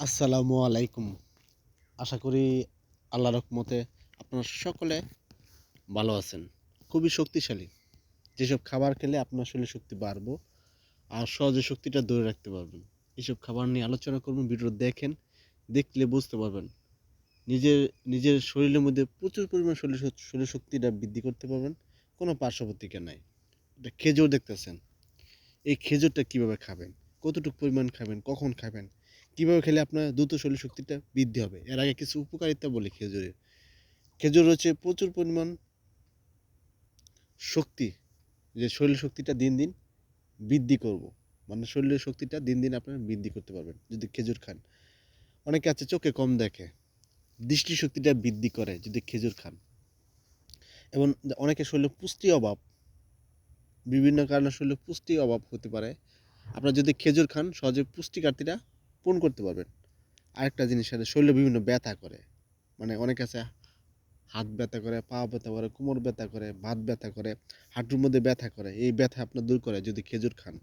আসসালামু আলাইকুম। আশা করি আল্লাহ রহমতে আপনারা সকলে ভালো আছেন। খুবই শক্তিশালী। যেসব খাবার খেলে আপনার শরীরে শক্তি বাড়বো আর সহজে শক্তিটা ধরে রাখতে পারবেন। এইসব খাবার নিয়ে আলোচনা করবেন ভিডিও দেখেন, দেখলে বুঝতে পারবেন। নিজের নিজের শরীরের মধ্যে প্রচুর পরিমাণ শরীর শরীর শক্তিটা বৃদ্ধি করতে পারবেন, কোনো পার্শ্ব প্রতিক্রিয়া নাই। এটা খেজুর দেখতেছেন। এই খেজুরটা কীভাবে খাবেন? কতটুকু পরিমাণ খাবেন? কখন খাবেন? কীভাবে খেলে আপনার দ্রুত শরীর শক্তিটা বৃদ্ধি হবে? এর আগে কিছু উপকারিতা বলি খেজুরের। খেজুর হচ্ছে প্রচুর পরিমাণ শক্তি, যে শরীর শক্তিটা দিন দিন বৃদ্ধি করব। মানে শরীরের শক্তিটা দিন দিন আপনারা বৃদ্ধি করতে পারবেন যদি খেজুর খান। অনেকে আছে চোখে কম দেখে, দৃষ্টিশক্তিটা বৃদ্ধি করে যদি খেজুর খান। এবং অনেকে শরীরে পুষ্টি অভাব, বিভিন্ন কারণে শরীরে পুষ্টি অভাব হতে পারে। আপনারা যদি খেজুর খান, সহজে পুষ্টি ঘাটতিটা পূরণ করতে পারবেন। আরেকটা জিনিস আছে, শরীরে বিভিন্ন ব্যথা করে। মানে অনেক আছে, হাত ব্যথা করে, পা ব্যথা করে, কোমর ব্যথা করে ভাত ব্যথা করে, হাঁটুর মধ্যে ব্যথা করে, এই ব্যথা আপনার দূর করে যদি খেজুর খান।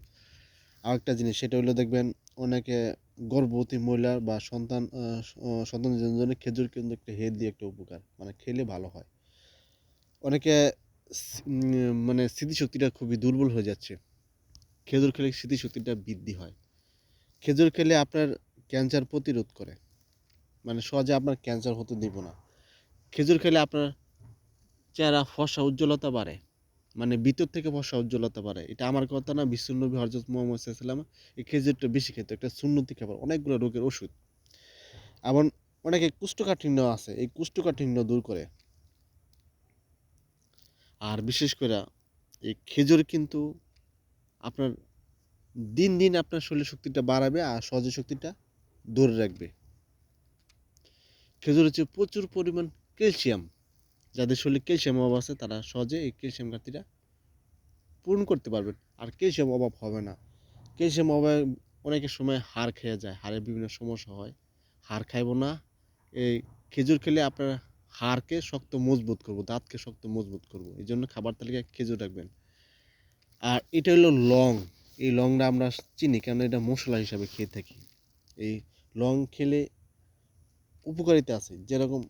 আরেকটা জিনিস, সেটা হলো দেখবেন, অনেকে গর্ভবতী মহিলা বা সন্তান সন্তানের জন্য খেজুর কিন্তু একটা হেলদি একটা উপকার মানে খেলে ভালো হয়। অনেকে মানে স্মৃতিশক্তিটা খুবই দুর্বল হয়ে যাচ্ছে। খেজুর খেলে স্মৃতিশক্তিটা বৃদ্ধি হয়। খেজুর খেলে আপনার ক্যান্সার প্রতিরোধ করে। মানে সহজে আপনার ক্যান্সার হতে দিব না। খেজুর খেলে আপনার চেহারা ফর্সা উজ্জ্বলতা বাড়ে। মানে ভিতর থেকে ফর্সা উজ্জ্বলতা বাড়ে। এটা আমার কথা না বিশ্বনবী হরজত মোহাম্মদ সাল্লাম এই খেজুরটা বেশি খেত। একটা সুন্নতি খাবার, অনেকগুলো রোগের ওষুধ। এমন অনেকে কুষ্ঠকাঠিন্য আছে, এই কুষ্ঠকাঠিন্য দূর করে। আর বিশেষ করে এই খেজুর কিন্তু আপনার দিন দিন আপনার শরীর শক্তিটা বাড়াবে আর সহজে শক্তিটা ধরে রাখবে। খেজুর হচ্ছে প্রচুর পরিমাণ ক্যালসিয়াম, যাদের শরীরে ক্যালসিয়াম অভাব আছে, তারা সহজে এই ক্যালসিয়াম ঘাটতিটা পূরণ করতে পারবেন। আর ক্যালসিয়াম অভাব হবে না। ক্যালসিয়াম অভাবে অনেকের সময় হাড় খেয়ে যায়, হাড়ের বিভিন্ন সমস্যা হয়। হাড় খাইব না। এই খেজুর খেলে আপনার হাড়কে শক্ত মজবুত করব, দাঁতকে শক্ত মজবুত করব। এই জন্য খাবার তালিকায় খেজুর রাখবেন। আর এটা হলো লং। এই লংটা আমরা চিনি কেন এটা মশলা হিসাবে খেয়ে থাকি। এই লং খেলে উপকারিতা আছে। যেরকম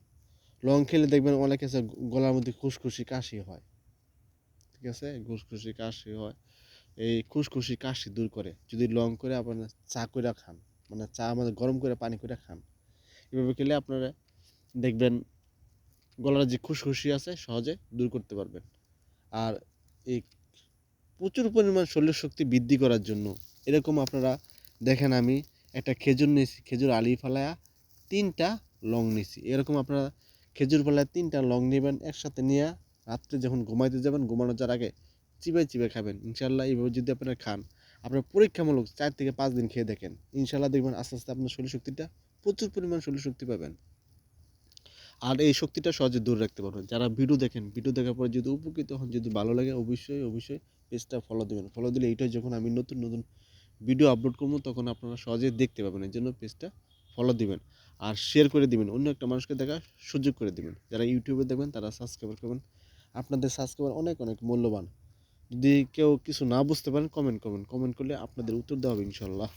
লং খেলে দেখবেন অনেক আছে গলার মধ্যে খুশখুশি কাশি হয়। ঠিক আছে? খুশখুশি কাশি হয়। এই খুশখুশি কাশি দূর করে। যদি লং করে আপনার চা করে খান মানে চা আমাদের গরম করে পানি করে খান, এভাবে খেলে আপনারা দেখবেন গলার যে খুশখুশি আছে সহজে দূর করতে পারবেন। আর এই প্রচুর পরিমাণ শরীর শক্তি বৃদ্ধি করার জন্য। এরকম আপনারা দেখেন আমি একটা খেজুর নিয়েছি, খেজুর আলি ফালায়া তিনটা লং নিয়েছি। এরকম আপনারা খেজুর ফালায় তিনটা লং নেবেন, একসাথে নিয়ে রাত্রে যখন ঘুমাইতে যাবেন ঘুমানো যাওয়ার আগে চিবাই চিবাই খাবেন। ইনশাল্লাহ এইভাবে যদি আপনারা খান, আপনার পরীক্ষামূলক চার থেকে পাঁচ দিন খেয়ে দেখেন। ইনশাল্লাহ দেখবেন আস্তে আস্তে আপনার শরীর শক্তিটা প্রচুর পরিমাণ শরীর শক্তি পাবেন। আর এই শক্তিটা সহজে দূর রাখতে পারবেন। যারা ভিডিও দেখেন, ভিডিও দেখার পরে যদি উপকৃত হন, যদি ভালো লাগে, অবশ্যই অবশ্যই পেজটা ফলো দেবেন। ফলো দিলে এইটাই যখন আমি নতুন নতুন ভিডিও আপলোড করব, তখন আপনারা সহজে দেখতে পাবেন। এই জন্য পেজটা ফলো দিবেন আর শেয়ার করে দিবেন। অন্য একটা মানুষকে দেখার সুযোগ করে দিবেন। যারা ইউটিউবে দেখবেন, তারা সাবস্ক্রাইব করবেন। আপনাদের সাবস্ক্রাইবার অনেক অনেক মূল্যবান। যদি কেউ কিছু না বুঝতে পারেন কমেন্ট করবেন। কমেন্ট করলে আপনাদের উত্তর দেওয়া হবে ইনশাল্লাহ